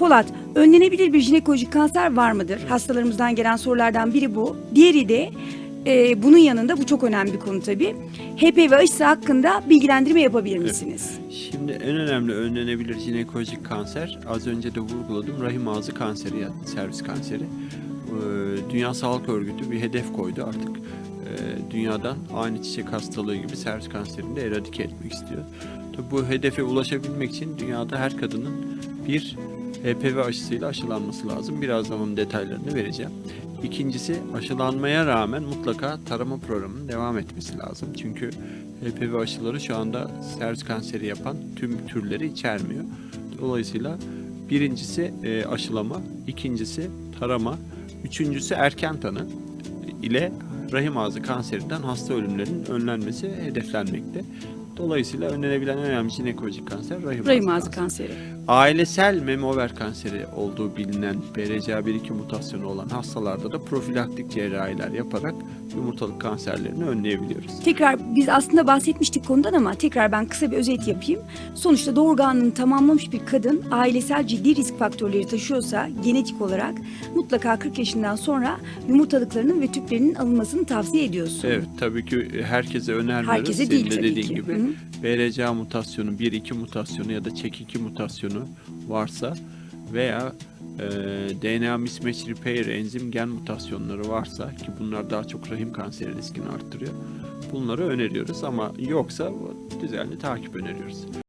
Polat, önlenebilir bir jinekolojik kanser var mıdır? Hastalarımızdan gelen sorulardan biri bu. Diğeri de e, bunun yanında bu çok önemli bir konu tabii. HPV aşısı hakkında bilgilendirme yapabilir misiniz? Şimdi en önemli önlenebilir jinekolojik kanser az önce de vurguladım rahim ağzı kanseri ya servis kanseri. Ee, Dünya Sağlık Örgütü bir hedef koydu artık e, dünyadan aynı çiçek hastalığı gibi servis kanserini de eradike etmek istiyor. Tabii bu hedefe ulaşabilmek için dünyada her kadının bir HPV aşısıyla aşılanması lazım. Birazdan onun detaylarını vereceğim. İkincisi aşılanmaya rağmen mutlaka tarama programının devam etmesi lazım. Çünkü HPV aşıları şu anda servis kanseri yapan tüm türleri içermiyor. Dolayısıyla birincisi e, aşılama, ikincisi tarama, üçüncüsü erken tanı ile rahim ağzı kanserinden hasta ölümlerinin önlenmesi hedeflenmekte. Dolayısıyla önlenebilen en önemli jinekolojik kanser rahim, Rahim ağzı kanseri. kanseri. Ailesel memover kanseri olduğu bilinen BRCA1-2 mutasyonu olan hastalarda da profilaktik cerrahiler yaparak yumurtalık kanserlerini önleyebiliyoruz. Tekrar biz aslında bahsetmiştik konudan ama tekrar ben kısa bir özet yapayım. Sonuçta doğurganlığını tamamlamış bir kadın ailesel ciddi risk faktörleri taşıyorsa genetik olarak mutlaka 40 yaşından sonra yumurtalıklarının ve tüplerinin alınmasını tavsiye ediyorsun. Evet tabii ki herkese önermiyoruz. Herkese Senin değil de tabii dediğin ki. gibi Hı. BRCA mutasyonu, 1-2 mutasyonu ya da CEK2 mutasyonu varsa veya e, DNA mismatch repair enzim gen mutasyonları varsa ki bunlar daha çok rahim kanseri riskini arttırıyor. Bunları öneriyoruz ama yoksa düzenli takip öneriyoruz.